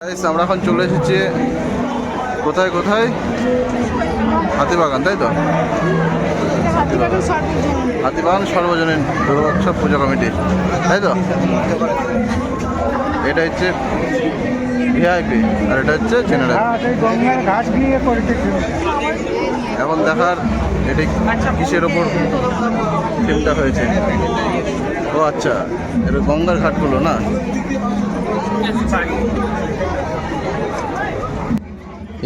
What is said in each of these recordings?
আমরা এখন চলে এসেছি কোথায় কোথায়? হাতিবাগান তাই তো? হাতিবাগান সর্বজনীন দুর্গোৎসব পুজো কমিটি তাই তো? এটা হচ্ছে ভিআইপি আর এটা হচ্ছে জেনারেল হ্যাঁ এখন দেখার এটি কিসের ওপর ফিল্মটা হয়েছে। ও আচ্ছা এটা গঙ্গার ঘাটগুলো না?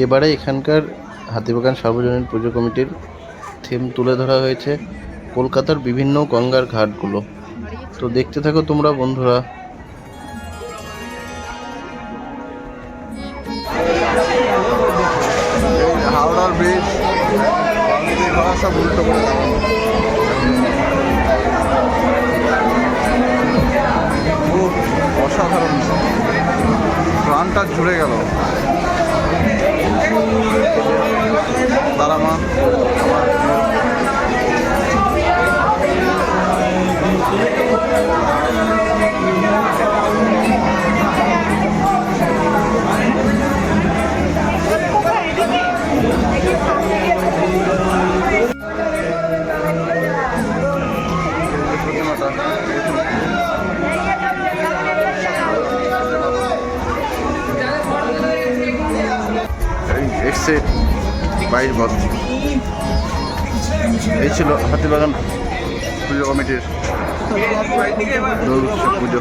এবারে এখানকার হাতিবাগান সার্বজনীন পুজো কমিটির থিম তুলে ধরা হয়েছে কলকাতার বিভিন্ন গঙ্গার ঘাটগুলো। তো দেখতে থাকো তোমরা বন্ধুরা। হাওড়ার ব্রিজ সব উল্টো করে অসাধারণ। প্রাণটা জুড়ে গেল। তারা মা আমার এক্সে বাইশ বছর এই ছিল হাতিবাগান পুজো কমিটির পুজো।